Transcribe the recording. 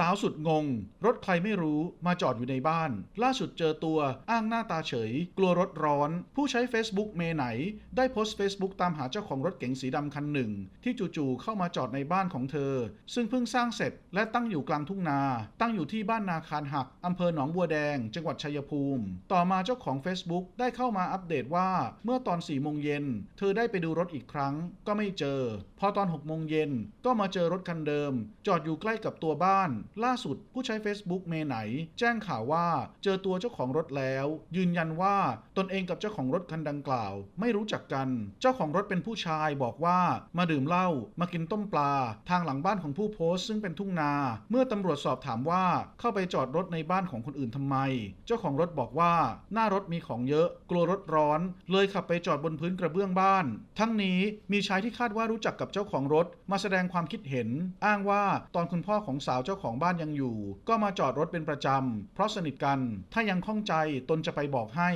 สาวสุดงง รถใครไม่รู้มาจอดอยู่ในบ้าน ล่าสุดเจอตัวอ้างหน้าตาเฉย กลัวรถร้อน ผู้ใช้ Facebook เมไหน ได้โพสต์ Facebook ตามหาเจ้าของรถเก๋งสีดำคันหนึ่ง ที่จู่ๆเข้ามาจอดในบ้านของเธอ ซึ่งเพิ่งสร้างเสร็จและตั้งอยู่กลางทุ่งนา ตั้งอยู่ที่บ้านนาคารหักอำเภอหนองบัวแดง จังหวัดชัยภูมิ ต่อมาเจ้าของ Facebook ได้เข้ามาอัปเดตว่าเมื่อตอน4โมงเย็นเธอได้ไปดูรถอีกครั้ง ก็ไม่เจอ พอตอน6โมงเย็นก็มาเจอรถคันเดิม จอดอยู่ใกล้กับตัวบ้านล่าสุดผู้ใช้ Facebook เมไหน แจ้งข่าวว่าเจอตัวเจ้าของรถแล้ว ยืนยันว่าตนเองกับเจ้าของรถคันดังกล่าว ไม่รู้จักกัน เจ้าของรถเป็นผู้ชายบอกว่ามาดื่มเหล้ามากินต้มปลา ทางหลังบ้านของผู้โพสต์ซึ่งเป็นทุ่งนา เมื่อตำรวจสอบถามว่าเข้าไปจอดรถในบ้านของคนอื่นทำไม เจ้าของรถบอกว่าหน้ารถมีของเยอะ กลัวรถร้อน เลยขับไปจอดบนพื้นกระเบื้องบ้าน ทั้งนี้มีชายที่คาดว่ารู้จักกับเจ้าของรถ มาแสดงความคิดเห็น อ้างว่าตอนคุณพ่อของสาวเจ้าของของบ้านยังอยู่ ก็มาจอดรถเป็นประจำเพราะสนิทกัน ถ้ายังข้องใจตนจะไปบอกให้